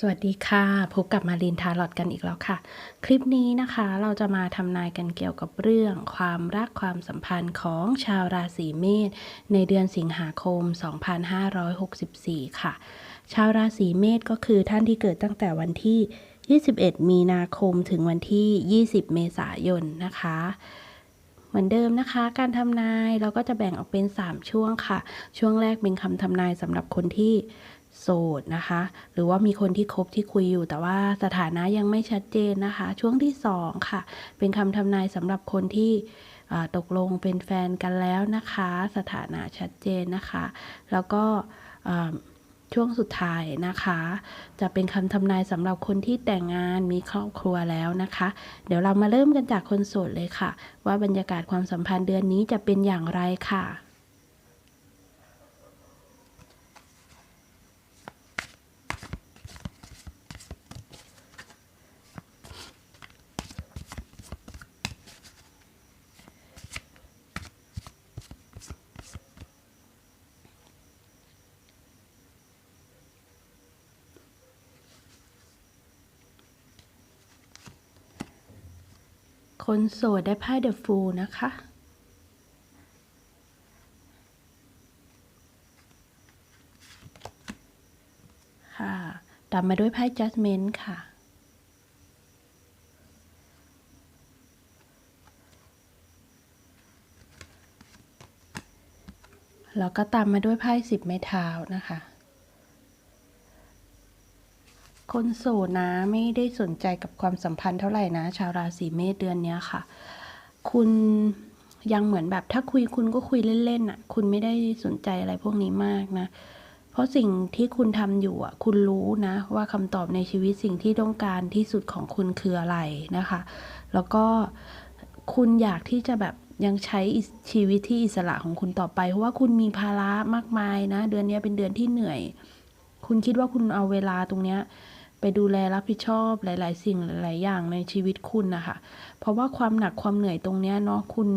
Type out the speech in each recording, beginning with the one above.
สวัสดีค่ะ พบกับมารินทาร์ลอตกันอีกแล้วค่ะ คลิปนี้นะคะเราจะมาทำนายกันเกี่ยวกับเรื่อง ความรักความสัมพันธ์ของชาวราศีเมษในเดือนสิงหาคม 2564 ค่ะ ชาวราศีเมษก็คือท่านที่เกิดตั้งแต่วันที่ 21 มีนาคมถึงวันที่ 20 เมษายนนะคะเหมือนเดิมนะคะ การทำนายเราก็จะแบ่งออกเป็น 3 ช่วงค่ะ ช่วงแรกเป็นคำทำนายสำหรับคนที่ โสดนะคะ หรือว่ามีคนที่คบที่คุยอยู่ แต่ว่าสถานะยังไม่ชัดเจนนะคะ ช่วงที่ 2 ค่ะ เป็นคำทำนายสำหรับคนที่ตกลงเป็นแฟนกันแล้วนะคะ สถานะชัดเจนนะคะ แล้วก็ช่วงสุดท้ายนะคะ จะเป็นคำทำนายสำหรับคนที่แต่งงานมีครอบครัวแล้วนะคะ เดี๋ยวเรามาเริ่มกันจากคนโสดเลยค่ะ ว่าบรรยากาศความสัมพันธ์เดือนนี้จะเป็นอย่างไรค่ะ คนโสดได้ไพ่เดอะฟูลนะคะ ค่ะ ตามมาด้วยไพ่ Judgment ค่ะ แล้วก็ตามมาด้วยไพ่สิบไม้เท้านะคะ คนโสดนะไม่ได้สนใจกับความสัมพันธ์เท่าไหร่นะ ชาวราศีเมษเดือนเนี้ยค่ะ คุณยังเหมือนแบบถ้าคุยคุณก็คุยเล่นๆอะ คุณไม่ได้สนใจอะไรพวกนี้มากนะ เพราะสิ่งที่คุณทำอยู่อะ คุณรู้นะ ว่าคำตอบในชีวิตสิ่งที่ต้องการที่สุดของคุณคืออะไรนะคะ แล้วก็คุณอยากที่จะแบบยังใช้ชีวิตที่อิสระของคุณต่อไป เพราะว่าคุณมีภาระมากมายนะ เดือนนี้เป็นเดือนที่เหนื่อย คุณคิดว่าคุณเอาเวลาตรงเนี้ย ดูแลรับผิดชอบหลาย ๆ สิ่งหลาย ๆ อย่างในชีวิตคุณนะคะ เพราะว่าความหนักความเหนื่อยตรงเนี้ยเนาะคุณ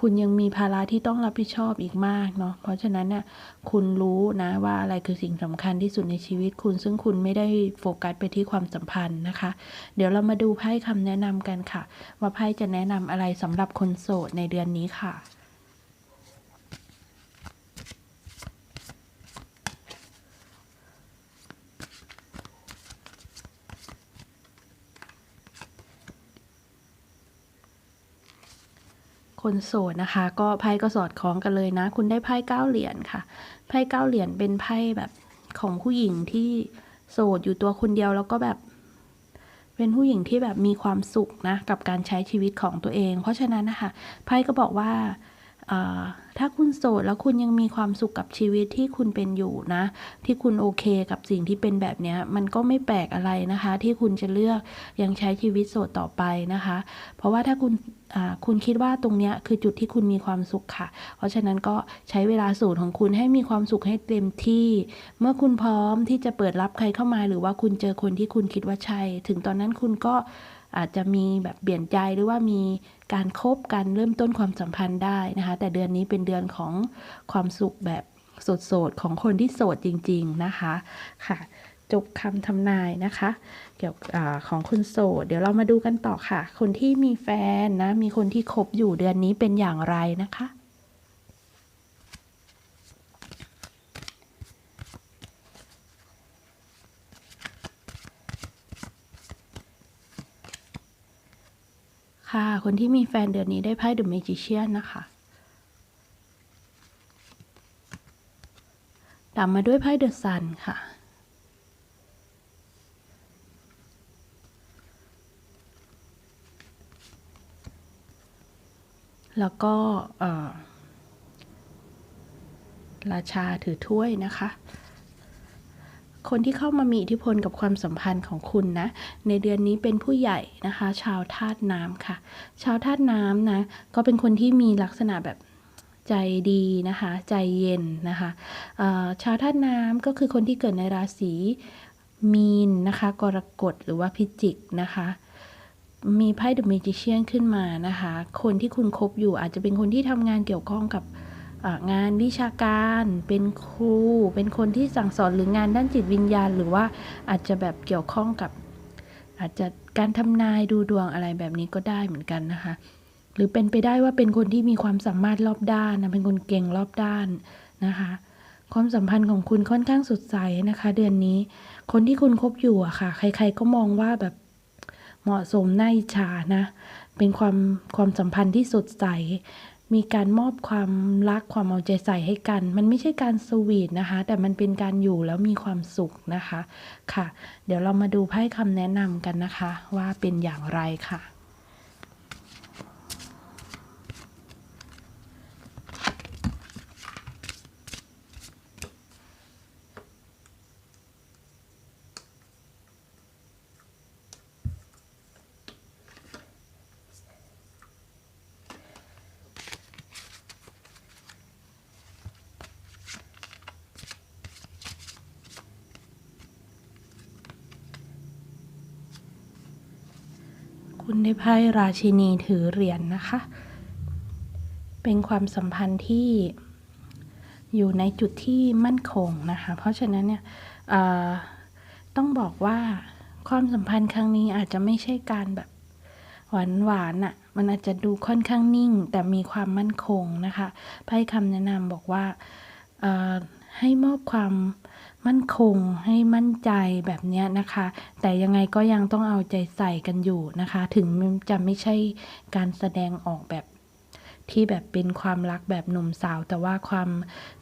คุณยังมีภาระที่ต้องรับผิดชอบอีกมากเนาะเพราะฉะนั้นเนี่ยคุณรู้นะว่าอะไรคือสิ่งสำคัญที่สุดในชีวิตคุณ ซึ่งคุณไม่ได้โฟกัสไปที่ความสัมพันธ์นะคะ เดี๋ยวเรามาดูไพ่คำแนะนำกันค่ะ ว่าไพ่จะแนะนำอะไรสำหรับคนโสดในเดือนนี้ค่ะ คนโสดนะคะ ก็ไพ่ก็สอดคล้องกันเลยนะ คุณได้ไพ่เก้าเหรียญค่ะไพ่เก้าเหรียญเป็นไพ่แบบของผู้หญิงที่โสดอยู่ตัวคนเดียวแล้วก็แบบ เป็นผู้หญิงที่แบบมีความสุขนะ กับการใช้ชีวิตของตัวเอง เพราะฉะนั้นนะคะไพ่ก็บอกว่า ถ้าคุณโสดแล้วคุณยังมีความสุขกับชีวิตที่คุณเป็นอยู่นะ ที่คุณโอเคกับสิ่งที่เป็นแบบนี้มันก็ไม่แปลกอะไรนะคะ ที่คุณจะเลือกยังใช้ชีวิตโสดต่อไปนะคะ เพราะว่าถ้าคุณคุณคิดว่าตรงนี้คือจุดที่คุณมีความสุขค่ะ เพราะฉะนั้นก็ใช้เวลาโสดของคุณให้มีความสุขให้เต็มที่ เมื่อคุณพร้อมที่จะเปิดรับใครเข้ามา หรือว่าคุณเจอคนที่คุณคิดว่าใช่ ถึงตอนนั้นคุณก็ อาจจะมีแบบเปลี่ยนใจหรือว่ามีการคบกันเริ่มต้นความสัมพันธ์ได้นะคะ แต่เดือนนี้เป็นเดือนของความสุขแบบโสดๆของคนที่โสดจริง ๆนะคะค่ะจบคำทำนายนะคะ เกี่ยวอของคนโสด เดี๋ยวเรามาดูกันต่อค่ะ คนที่มีแฟนนะ มีคนที่คบอยู่เดือนนี้เป็นอย่างไรนะคะ ค่ะ คนที่มีแฟนเดือนนี้ได้ไพ่ The Magician นะคะตามมาด้วยไพ่ The Sun ค่ะ แล้วก็ราชาถือถ้วยนะคะ คนที่เข้ามามีอิทธิพลกับความสัมพันธ์ของคุณนะ ในเดือนนี้เป็นผู้ใหญ่นะคะ ชาวธาตุน้ำค่ะ ชาวธาตุน้ำนะ ก็เป็นคนที่มีลักษณะแบบใจดีนะคะ ใจเย็นนะคะชาวธาตุน้ำก็คือคนที่เกิดในราศีมีนนะคะ กรกฎหรือว่าพิจิกนะคะมีไพ่ The Magician ขึ้นมานะคะ คนที่คุณคบอยู่อาจจะเป็นคนที่ทำงานเกี่ยวข้องกับ งานวิชาการเป็นครู เป็นคนที่สั่งสอนหรืองานด้านจิตวิญญาณ หรือว่าอาจจะแบบเกี่ยวข้องกับ อาจจะการทำนายดูดวงอะไรแบบนี้ก็ได้เหมือนกันนะคะ หรือเป็นไปได้ว่าเป็นคนที่มีความสามารถรอบด้านนะเป็นคนเก่งรอบด้านนะคะ ความสัมพันธ์ของคุณค่อนข้างสดใสนะคะ เดือนนี้ คนที่คุณคบอยู่อะค่ะ ใคร ๆก็มองว่าแบบเหมาะสมน่าอิจฉานะ เป็นความความสัมพันธ์ที่สดใส มีการมอบความรักความเอาใจใส่ให้กัน มันไม่ใช่การสวีทนะคะ แต่มันเป็นการอยู่แล้วมีความสุขนะคะ ค่ะ เดี๋ยวเรามาดูไพ่คำแนะนำกันนะคะ ว่าเป็นอย่างไรค่ะ คุณได้ไพ่ราชินีถือเหรียญนนะคะ เป็นความสัมพันธ์ที่อยู่ในจุดที่มั่นคงนะคะ เพราะฉะนั้นเนี่ยต้องบอกว่าความสัมพันธ์ครั้งนี้อาจจะไม่ใช่การแบบหวานหวานอะมันอาจจะดูค่อนข้างนิ่ง แต่มีความมั่นคงนะคะ ไพ่คำแนะนำบอกว่า ให้มอบความมั่นคงให้มั่นใจแบบนี้นะคะ แต่ยังไงก็ยังต้องเอาใจใส่กันอยู่นะคะ ถึงจะไม่ใช่การแสดงออกแบบ ที่แบบเป็นความรักแบบหนุ่มสาว แต่ว่าความ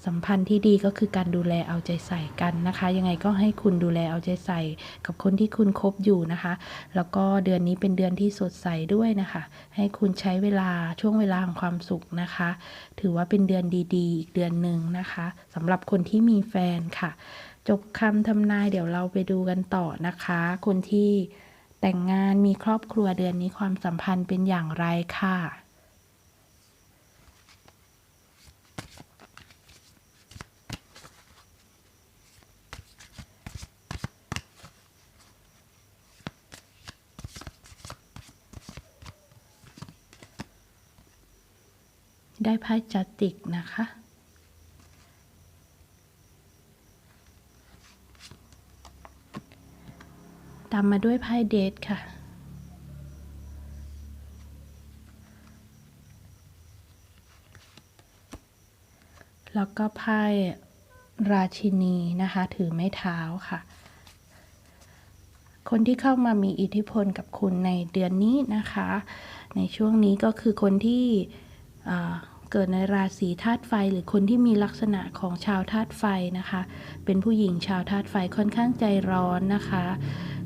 สัมพันธ์ที่ดีก็คือการดูแลเอาใจใส่กันนะคะ ยังไงก็ให้คุณดูแลเอาใจใส่ กับคนที่คุณคบอยู่นะคะ แล้วก็เดือนนี้เป็นเดือนที่สดใสด้วยนะคะ ให้คุณใช้เวลาช่วงเวลาของความสุขนะคะ ถือว่าเป็นเดือนดีๆ อีกเดือนหนึ่งนะคะสำหรับคนที่มีแฟนค่ะ จบคำทำนายเดี๋ยวเราไปดูกันต่อนะคะ คนที่แต่งงานมีครอบครัวเดือนนี้ความสัมพันธ์เป็นอย่างไรค่ะ ได้ไพ่จัตติกนะคะ ตามมาด้วยไพ่เดทค่ะ แล้วก็ไพ่ราชินีนะคะ ถือไม้เท้าค่ะ คนที่เข้ามามีอิทธิพลกับคุณในเดือนนี้นะคะ ในช่วงนี้ก็คือคนที่ เกิดในราศีธาตุไฟหรือคนที่มีลักษณะของชาวธาตุไฟนะคะ เป็นผู้หญิงชาวธาตุไฟค่อนข้างใจร้อนนะคะ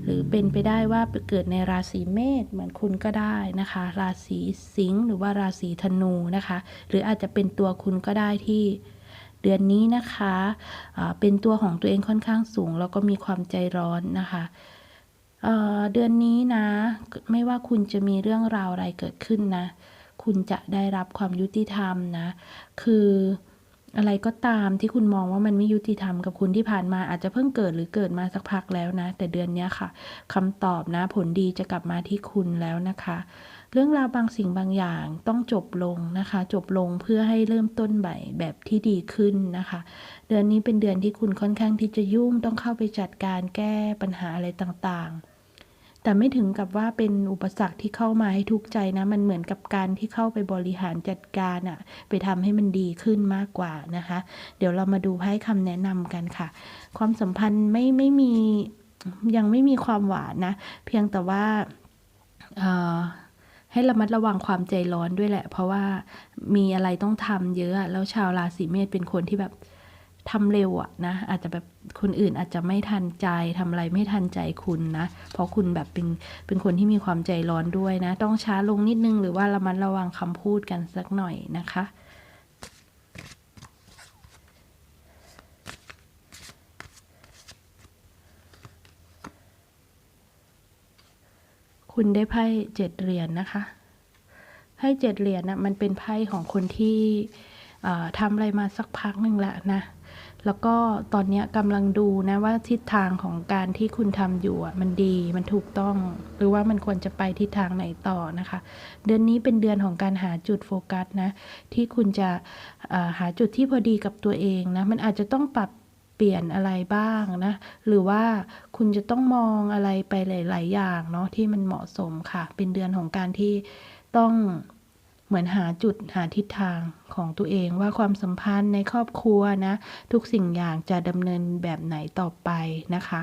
หรือเป็นไปได้ว่าเกิดในราศีเมษเหมือนคุณก็ได้นะคะ ราศีสิงห์หรือว่าราศีธนูนะคะ หรืออาจจะเป็นตัวคุณก็ได้ที่เดือนนี้นะคะอ่าเป็นตัวของตัวเองค่อนข้างสูง แล้วก็มีความใจร้อนนะคะเเดือนนี้นะ ไม่ว่าคุณจะมีเรื่องราวอะไรเกิดขึ้นนะ คุณจะได้รับความยุติธรรมนะ คืออะไรก็ตามที่คุณมองว่ามันไม่ยุติธรรมกับคุณที่ผ่านมาอาจจะเพิ่งเกิดหรือเกิดมาสักพักแล้วนะ แต่เดือนนี้ค่ะคำตอบนะ ผลดีจะกลับมาที่คุณแล้วนะคะ เรื่องราวบางสิ่งบางอย่างต้องจบลงนะคะ จบลงเพื่อให้เริ่มต้นใหม่แบบที่ดีขึ้นนะคะ เดือนนี้เป็นเดือนที่คุณค่อนข้างที่จะยุ่งต้องเข้าไปจัดการแก้ปัญหาอะไรต่างๆ แต่ไม่ถึงกับว่าเป็นอุปสรรคที่เข้ามาให้ทุกข์ใจนะ มันเหมือนกับการที่เข้าไปบริหารจัดการอะไปทำให้มันดีขึ้นมากกว่านะคะ เดี๋ยวเรามาดูให้คำแนะนำกันค่ะ ความสัมพันธ์ไม่ไม่มียังไม่มีความหวานนะ เพียงแต่ว่าให้ระมัดระวังความใจร้อนด้วยแหละ เพราะว่ามีอะไรต้องทำเยอะแล้วชาวราศีเมษเป็นคนที่แบบ ทำเร็วอะนะ อาจจะแบบคนอื่นอาจจะไม่ทันใจทำอะไรไม่ทันใจคุณนะ เพราะคุณแบบเป็นเป็นคนที่มีความใจร้อนด้วยนะ ต้องช้าลงนิดนึงหรือว่าระมัดระวังคำพูดกันสักหน่อยนะคะคุณได้ไพ่เจ็ดเหรียญนนะคะ ไพ่เจ็ดเหรียญนะมันเป็นไพ่ของคนที่ทำอะไรมาสักพักหนึ่งล้วนะ แล้วก็ตอนนี้กำลังดูนะว่าทิศทางของการที่คุณทำอยู่มันดีมันถูกต้อง หรือว่ามันควรจะไปทิศทางไหนต่อนะคะ เดือนนี้เป็นเดือนของการหาจุดโฟกัสนะ ที่คุณจะหาจุดที่พอดีกับตัวเองนะ มันอาจจะต้องปรับเปลี่ยนอะไรบ้างนะ หรือว่าคุณจะต้องมองอะไรไปหลาย ๆ อย่างเนาะที่มันเหมาะสมค่ะ เป็นเดือนของการที่ต้อง เหมือนหาจุดหาทิศทางของตัวเองว่าความสัมพันธ์ในครอบครัวนะ ทุกสิ่งอย่างจะดำเนินแบบไหนต่อไปนะคะ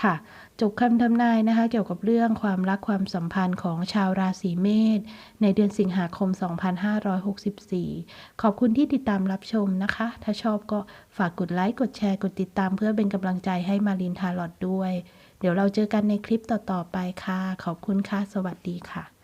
ค่ะ จบคำทำนายนะคะ เกี่ยวกับเรื่องความรักความสัมพันธ์ของชาวราศีเมษในเดือนสิงหาคม 2564 ขอบคุณที่ติดตามรับชมนะคะ ถ้าชอบก็ฝากกดไลค์กดแชร์กดติดตามเพื่อเป็นกำลังใจให้มารินทาร์ลอดด้วย เดี๋ยวเราเจอกันในคลิปต่อๆไปค่ะ ขอบคุณค่ะ สวัสดีค่ะ